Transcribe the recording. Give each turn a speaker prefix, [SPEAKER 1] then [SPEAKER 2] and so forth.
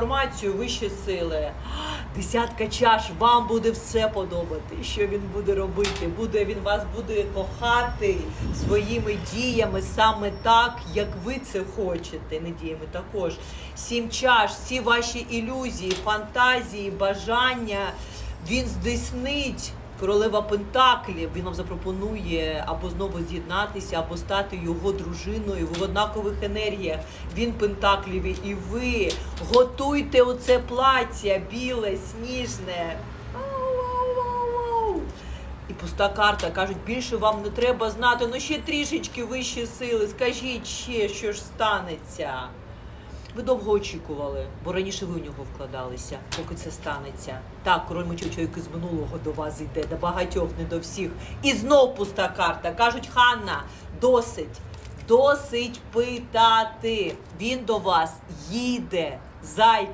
[SPEAKER 1] інформацію вищі сили. Десятка чаш, вам буде все подобати. Що він буде робити? Буде він вас буде кохати своїми діями саме так, як ви це хочете. Не діями також. Сім чаш, всі ваші ілюзії, фантазії, бажання. Він здійснить королева Пентаклів. Він вам запропонує або знову з'єднатися, або стати його дружиною в однакових енергіях. Він Пентакліві, і ви готуйте оце плаття біле, сніжне. І пуста карта кажуть, більше вам не треба знати. Ну ще трішечки вищі сили. Скажіть ще, що ж станеться. Ви довго очікували, бо раніше ви у нього вкладалися, поки це станеться. Так, король чоловік з минулого до вас йде, до багатьох, не до всіх. І знов пуста карта. Кажуть, Ханна, досить, досить питати. Він до вас їде. Зай.